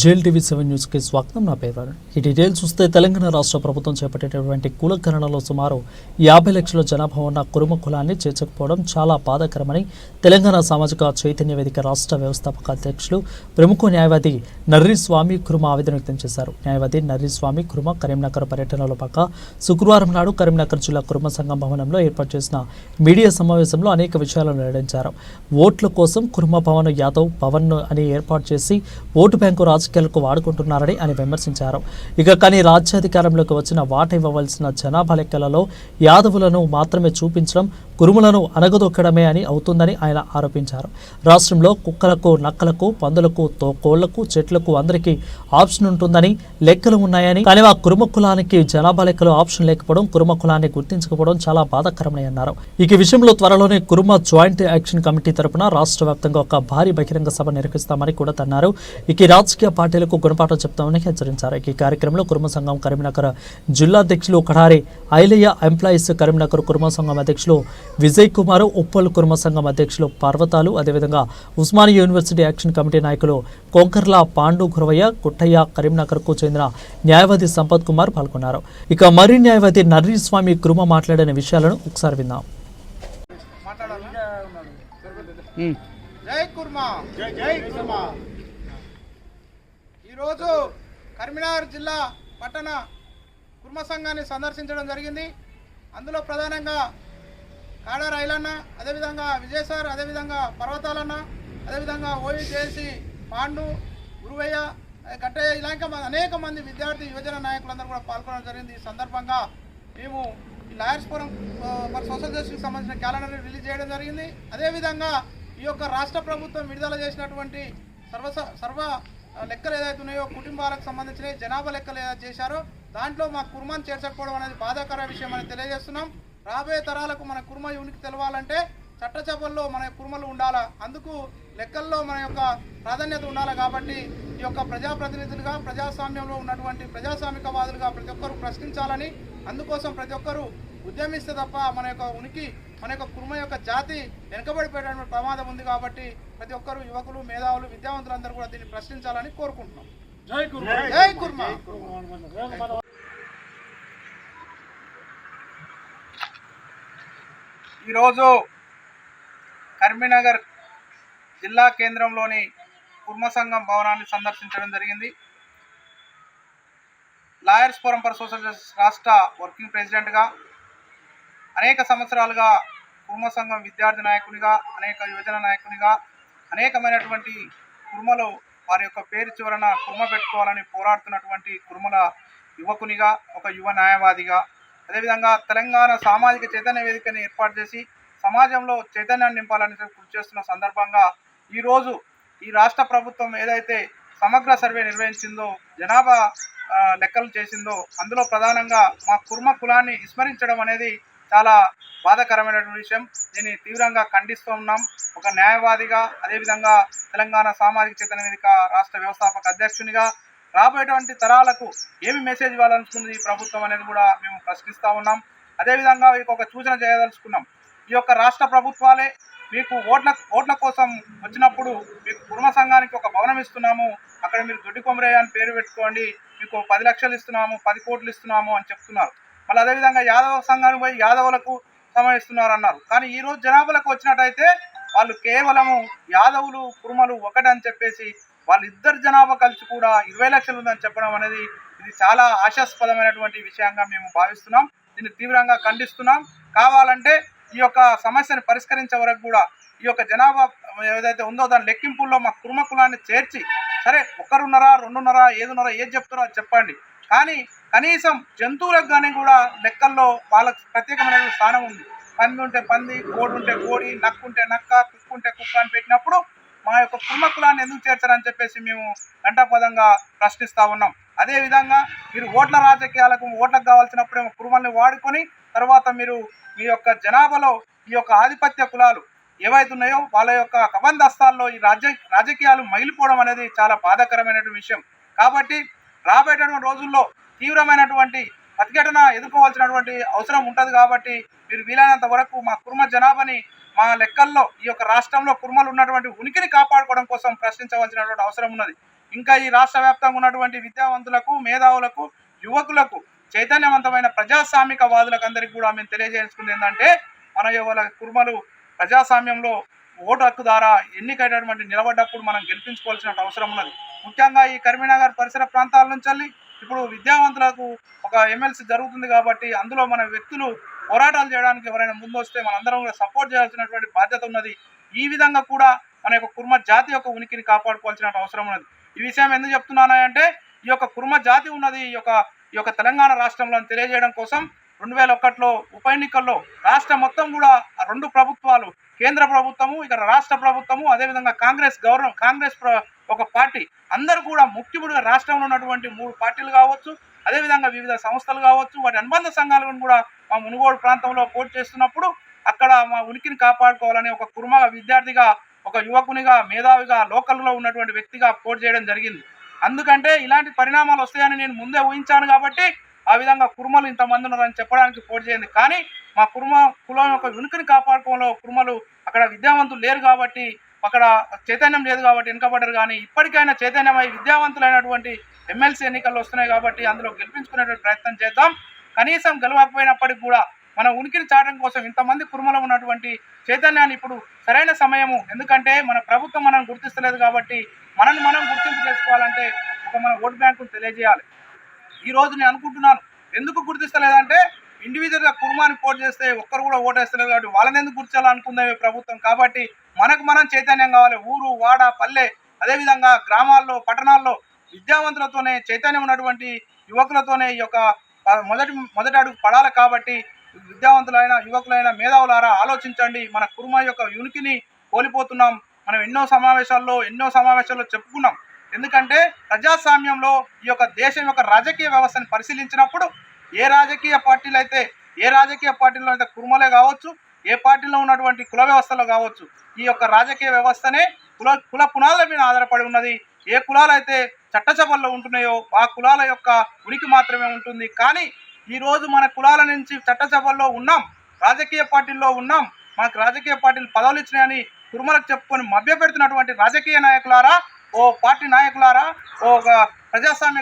JL TV seven న్యూస్కి స్వాగతం. నా పేరు వరుణ్. ఈ డీటెయిల్స్ చూస్తే తెలంగాణ రాష్ట్ర ప్రభుత్వం చేపట్టేటటువంటి కులకరణలో సుమారు యాభై లక్షల జనాభా ఉన్న కురుమ కులాన్ని చేర్చకపోవడం చాలా బాధాకరమని తెలంగాణ సామాజిక చైతన్య వేదిక రాష్ట్ర వ్యవస్థాపక అధ్యక్షులు ప్రముఖ న్యాయవాది నర్రి స్వామి కురుమ ఆవేదన వ్యక్తం చేశారు. న్యాయవాది నర్రి స్వామి కురుమ కరీంనగర్ పర్యటనలో పక్క శుక్రవారం నాడు కరీంనగర్ జిల్లా కురుమ సంఘం భవనంలో ఏర్పాటు చేసిన మీడియా సమావేశంలో అనేక విషయాలను వెల్లడించారు. ఓట్ల కోసం కురుమ పవన్ యాదవ్ పవన్ అని ఏర్పాటు చేసి ఓటు బ్యాంకు రాజకీయాలకు వాడుకుంటున్నారని ఆయన విమర్శించారు. ఇక కానీ రాజ్యాధికారంలోకి వచ్చిన వాట ఇవ్వవలసిన జనాభా లెక్కలలో యాదవులను మాత్రమే చూపించడం కురుములను అనగదొక్కడమే అని అవుతుందని ఆయన ఆరోపించారు. రాష్ట్రంలో కుక్కలకు నక్కలకు పందులకు తో కోళ్ళకు చెట్లకు అందరికీ ఆప్షన్ ఉంటుందని లెక్కలు ఉన్నాయని కానీ ఆ కురుమ కులానికి జనాభా లెక్కలో ఆప్షన్ లేకపోవడం కురుమ కులాన్ని గుర్తించకపోవడం చాలా బాధాకరమని అన్నారు. ఇక ఈ విషయంలో త్వరలోనే కురుమ జాయింట్ యాక్షన్ కమిటీ తరపున రాష్ట్ర వ్యాప్తంగా ఒక భారీ బహిరంగ సభ నిర్వహిస్తామని కూడా అన్నారు ఇక రాజకీయ పార్టీలకు గుణపాఠం చెప్తామని హెచ్చరించారు. ఈ కార్యక్రమంలో కురుమ సంఘం కరీంనగర్ జిల్లా అధ్యక్షులు కడారి ఐలయ్య ఎంప్లాయీస్ కరీంనగర్ కురుమ సంఘం అధ్యక్షులు విజయ్ కుమార్ ఉప్పల్ కురుమ సంఘం అధ్యక్షులు పర్వతాలు అదేవిధంగా ఉస్మానియా యూనివర్సిటీ యాక్షన్ కమిటీ నాయకులు కొంకర్ల పాండు గురవయ్య కుట్టయ్య కరీంనగర్కు చెందిన న్యాయవాది సంపత్ కుమార్ పాల్గొన్నారు. ఇక మరి న్యాయవాది నర్రి స్వామి కురుమ మాట్లాడిన విషయాలను ఒకసారి విందాం. జై కుర్మా! జై జై కుర్మా! ఈరోజు కరీంనగర్ జిల్లా పట్టణ కుర్మ సంఘాన్ని సందర్శించడం జరిగింది. అందులో ప్రధానంగా కాడ రైలన్న అదేవిధంగా విజయసార్ అదేవిధంగా పర్వతాలన్న అదేవిధంగా ఓయి జేసి పాండు గురువయ్య గట్టయ్య ఇలాంటి అనేక మంది విద్యార్థి యువజన నాయకులందరూ కూడా పాల్గొనడం జరిగింది. ఈ సందర్భంగా మేము ఈ లాయర్స్ ఫోరం మరి సోషల్ జస్టిస్కి సంబంధించిన క్యాలెండర్ రిలీజ్ చేయడం జరిగింది. అదేవిధంగా ఈ యొక్క రాష్ట్ర ప్రభుత్వం విడుదల చేసినటువంటి సర్వ సర్వ లెక్కలు ఏదైతే ఉన్నాయో కుటుంబాలకు సంబంధించిన జనాభా లెక్కలు ఏదైతే చేశారో దాంట్లో మా కుర్మాను చేర్చకపోవడం అనేది బాధాకర విషయం అని తెలియజేస్తున్నాం. రాబోయే తరాలకు మన కుర్మ యూనికి తెలవాలంటే చట్టచపల్లో మన కుర్మలు ఉండాలా? అందుకు లెక్కల్లో మన యొక్క ప్రాధాన్యత ఉండాలి? కాబట్టి ఈ యొక్క ప్రజాప్రతినిధులుగా ప్రజాస్వామ్యంలో ఉన్నటువంటి ప్రజాస్వామికవాదులుగా ప్రతి ఒక్కరూ ప్రశ్నించాలని అందుకోసం ప్రతి ఒక్కరూ ఉద్యమిస్తే తప్ప మన యొక్క ఉనికి మన యొక్క కుర్మ యొక్క జాతి వెనుకబడిపోయేటువంటి ప్రమాదం ఉంది కాబట్టి ప్రతి ఒక్కరూ యువకులు మేధావులు విద్యావంతులందరూ కూడా దీన్ని ప్రశ్నించాలని కోరుకుంటున్నాం. జై కుర్మ. జై కుర్మ. ఈరోజు కరీంనగర్ జిల్లా కేంద్రంలోని కుర్మ సంఘం భవనాన్ని సందర్శించడం జరిగింది. Lawyers forum for social justice రాష్ట్ర వర్కింగ్ ప్రెసిడెంట్గా అనేక సంవత్సరాలుగా కుర్మ సంఘం విద్యార్థి నాయకునిగా అనేక యువజన నాయకునిగా అనేకమైనటువంటి కుర్మలు వారి యొక్క పేరు చివరన కుర్మ పెట్టుకోవాలని పోరాడుతున్నటువంటి కుర్మల యువకునిగా ఒక యువ న్యాయవాదిగా అదేవిధంగా తెలంగాణ సామాజిక చైతన్య వేదికని ఏర్పాటు చేసి సమాజంలో చైతన్యాన్ని నింపాలని కృషి చేస్తున్న సందర్భంగా ఈరోజు ఈ రాష్ట్ర ప్రభుత్వం ఏదైతే సమగ్ర సర్వే నిర్వహించిందో జనాభా లెక్కలు చేసిందో అందులో ప్రధానంగా మా కుర్మ కులాన్ని విస్మరించడం అనేది చాలా బాధాకరమైనటువంటి విషయం. దీన్ని తీవ్రంగా ఖండిస్తూ ఉన్నాం. ఒక న్యాయవాదిగా అదేవిధంగా తెలంగాణ సామాజిక చేతన వేదిక రాష్ట్ర వ్యవస్థాపక అధ్యక్షునిగా రాబోయేటువంటి తరాలకు ఏమి మెసేజ్ ఇవ్వాలనుకుంది ఈ ప్రభుత్వం అనేది కూడా మేము ప్రశ్నిస్తూ ఉన్నాం. అదేవిధంగా మీకు ఒక సూచన చేయదలుచుకున్నాం. ఈ యొక్క రాష్ట్ర ప్రభుత్వాలే మీకు ఓట్ల ఓట్ల కోసం వచ్చినప్పుడు మీకు కుర్మ సంఘానికి ఒక భవనం ఇస్తున్నాము. అక్కడ మీరు దొడ్డి కొమరయ్య అని పేరు పెట్టుకోండి. మీకు పది లక్షలు ఇస్తున్నాము పది కోట్లు ఇస్తున్నాము అని చెప్తున్నారు. మళ్ళీ అదేవిధంగా యాదవ సంఘానికి పోయి యాదవులకు సమయిస్తున్నారు అన్నారు కానీ ఈరోజు జనాభాలకు వచ్చినట్టయితే వాళ్ళు కేవలము యాదవులు కుర్మలు ఒకటి అని చెప్పేసి వాళ్ళిద్దరు జనాభా కలిసి కూడా ఇరవై లక్షలు ఉందని చెప్పడం అనేది ఇది చాలా ఆశాస్పదమైనటువంటి విషయంగా మేము భావిస్తున్నాం. దీన్ని తీవ్రంగా ఖండిస్తున్నాం. కావాలంటే ఈ యొక్క సమస్యను పరిష్కరించే వరకు కూడా ఈ యొక్క జనాభా ఏదైతే ఉందో దాని లెక్కింపుల్లో మా కుర్మ కులాన్ని చేర్చి సరే ఒకరున్నరా రెండున్నరా ఏదున్నరా ఏది చెప్తున్నారో చెప్పండి. కానీ కనీసం జంతువులకు కానీ కూడా లెక్కల్లో వాళ్ళకి ప్రత్యేకమైన స్థానం ఉంది. పంది ఉంటే పంది కోడి ఉంటే కోడి నక్కుంటే నక్క కుక్కుంటే కుక్క అని పెట్టినప్పుడు మా యొక్క కుమ్మకులాన్ని ఎందుకు చేర్చారని చెప్పేసి మేము గంటాపదంగా ప్రశ్నిస్తూ ఉన్నాం. అదేవిధంగా మీరు ఓట్ల రాజకీయాలకు ఓట్లకు కావాల్సినప్పుడు ఏమో వాడుకొని తర్వాత మీరు మీ యొక్క జనాభాలో ఈ యొక్క ఆధిపత్య కులాలు ఏవైతే ఉన్నాయో వాళ్ళ యొక్క కబంధస్తాల్లో ఈ రాజ్య రాజకీయాలు మగిలిపోవడం అనేది చాలా బాధాకరమైనటువంటి విషయం. కాబట్టి రాబోయేటటువంటి రోజుల్లో తీవ్రమైనటువంటి ప్రతిఘటన ఎదుర్కోవాల్సినటువంటి అవసరం ఉంటుంది కాబట్టి మీరు వీలైనంత వరకు మా కుర్మ జనాభాని మా లెక్కల్లో ఈ యొక్క రాష్ట్రంలో కుర్మలు ఉన్నటువంటి ఉనికిని కాపాడుకోవడం కోసం ప్రశ్నించవలసినటువంటి అవసరం ఉన్నది. ఇంకా ఈ రాష్ట్ర వ్యాప్తంగా ఉన్నటువంటి విద్యావంతులకు మేధావులకు యువకులకు చైతన్యవంతమైన ప్రజాస్వామిక వాదులకు అందరికీ కూడా మేము తెలియజేసుకుంది ఏంటంటే మన ఇవాళ కుర్మలు ప్రజాస్వామ్యంలో ఓటు హక్కు ద్వారా ఎన్నికైనటువంటి నిలబడ్డప్పుడు మనం గెలిపించుకోవాల్సిన అవసరం ఉన్నది. ముఖ్యంగా ఈ కరీంనగర్ పరిసర ప్రాంతాల నుంచి వెళ్ళి ఇప్పుడు విద్యావంతులకు ఒక ఎమ్మెల్సీ జరుగుతుంది కాబట్టి అందులో మన వ్యక్తులు పోరాటాలు చేయడానికి ఎవరైనా ముందు వస్తే మనందరం కూడా సపోర్ట్ చేయాల్సినటువంటి బాధ్యత ఉన్నది. ఈ విధంగా కూడా మన యొక్క కుర్మ జాతి యొక్క ఉనికిని కాపాడుకోవాల్సిన అవసరం ఉన్నది. ఈ విషయం ఎందుకు చెప్తున్నానంటే ఈ యొక్క కుర్మ జాతి ఉన్నది ఈ యొక్క ఈ యొక్క తెలంగాణ రాష్ట్రంలో తెలియజేయడం కోసం రెండు వేల ఒకటిలో ఉప ఎన్నికల్లో రాష్ట్రం మొత్తం కూడా రెండు ప్రభుత్వాలు కేంద్ర ప్రభుత్వము ఇక్కడ రాష్ట్ర ప్రభుత్వము అదేవిధంగా కాంగ్రెస్ గవర్న కాంగ్రెస్ ప్ర- ఒక పార్టీ. అందరూ కూడా ముఖ్యముడిగా రాష్ట్రంలో ఉన్నటువంటి మూడు పార్టీలు కావచ్చు అదేవిధంగా వివిధ సంస్థలు కావచ్చు వాటి అనుబంధ సంఘాలను కూడా మా మునుగోడు ప్రాంతంలో పోటీ చేస్తున్నప్పుడు అక్కడ మా ఉనికిని కాపాడుకోవాలని ఒక కుర్మ విద్యార్థిగా ఒక యువకునిగా మేధావిగా లోకల్లో ఉన్నటువంటి వ్యక్తిగా పోటీ చేయడం జరిగింది. అందుకంటే ఇలాంటి పరిణామాలు వస్తాయని నేను ముందే ఊహించాను కాబట్టి ఆ విధంగా కుర్మలు ఇంతమంది ఉన్నారని చెప్పడానికి పోటీ చేయండి. కానీ మా కుర్మ కులం యొక్క ఉనికిని కాపాడుకోవడంలో కుర్మలు అక్కడ విద్యావంతులు లేరు కాబట్టి అక్కడ చైతన్యం లేదు కాబట్టి వెనుకబడ్డారు. కానీ ఇప్పటికైనా చైతన్యమై విద్యావంతులైనటువంటి ఎమ్మెల్సీ ఎన్నికలు వస్తున్నాయి కాబట్టి అందులో గెలిపించుకునేటువంటి ప్రయత్నం చేద్దాం. కనీసం గెలవకపోయినప్పటికి కూడా మన ఉనికిని చాటం కోసం ఇంతమంది కురుమలో ఉన్నటువంటి చైతన్యాన్ని ఇప్పుడు సరైన సమయము. ఎందుకంటే మన ప్రభుత్వం మనం గుర్తిస్తలేదు కాబట్టి మనల్ని మనం గుర్తింపు చేసుకోవాలంటే ఒక మన ఓటు బ్యాంకును తెలియజేయాలి. ఈ రోజు నేను అనుకుంటున్నాను ఎందుకు గుర్తిస్తలేదంటే ఇండివిజువల్గా కుర్మాని పోటీ చేస్తే ఒక్కరు కూడా ఓటేస్తలేదు కాబట్టి వాళ్ళని ఎందుకు గుర్తించాలనుకుందే ప్రభుత్వం? కాబట్టి మనకు మనం చైతన్యం కావాలి. ఊరు వాడ పల్లె అదేవిధంగా గ్రామాల్లో పట్టణాల్లో విద్యావంతులతోనే చైతన్యం ఉన్నటువంటి యువకులతోనే ఈ యొక్క మొదటి మొదటి అడుగు పడాలి కాబట్టి విద్యావంతులైన యువకులైన మేధావులారా ఆలోచించండి. మన కుర్మ యొక్క యునికిని కోల్పోతున్నాం. మనం ఎన్నో సమావేశాల్లో ఎన్నో సమావేశాల్లో చెప్పుకున్నాం. ఎందుకంటే ప్రజాస్వామ్యంలో ఈ యొక్క దేశం యొక్క రాజకీయ వ్యవస్థను పరిశీలించినప్పుడు ఏ రాజకీయ పార్టీలు అయితే ఏ రాజకీయ పార్టీలో అయితే కుర్మలే కావచ్చు ఏ పార్టీలో ఉన్నటువంటి కుల వ్యవస్థలో కావచ్చు ఈ యొక్క రాజకీయ వ్యవస్థనే కుల కుల పునాదుల మీద ఆధారపడి ఉన్నది. ఏ కులాలు అయితే చట్టసభల్లో ఉంటున్నాయో ఆ కులాల యొక్క ఉనికి మాత్రమే ఉంటుంది. కానీ ఈరోజు మన కులాల నుంచి చట్టసభల్లో ఉన్నాం రాజకీయ పార్టీల్లో ఉన్నాం మనకు రాజకీయ పార్టీలు పదవులు ఇచ్చినాయని కురుమలకు చెప్పుకొని మభ్య పెడుతున్నటువంటి రాజకీయ నాయకులారా ఓ పార్టీ నాయకులారా ఓ ప్రజాస్వామ్య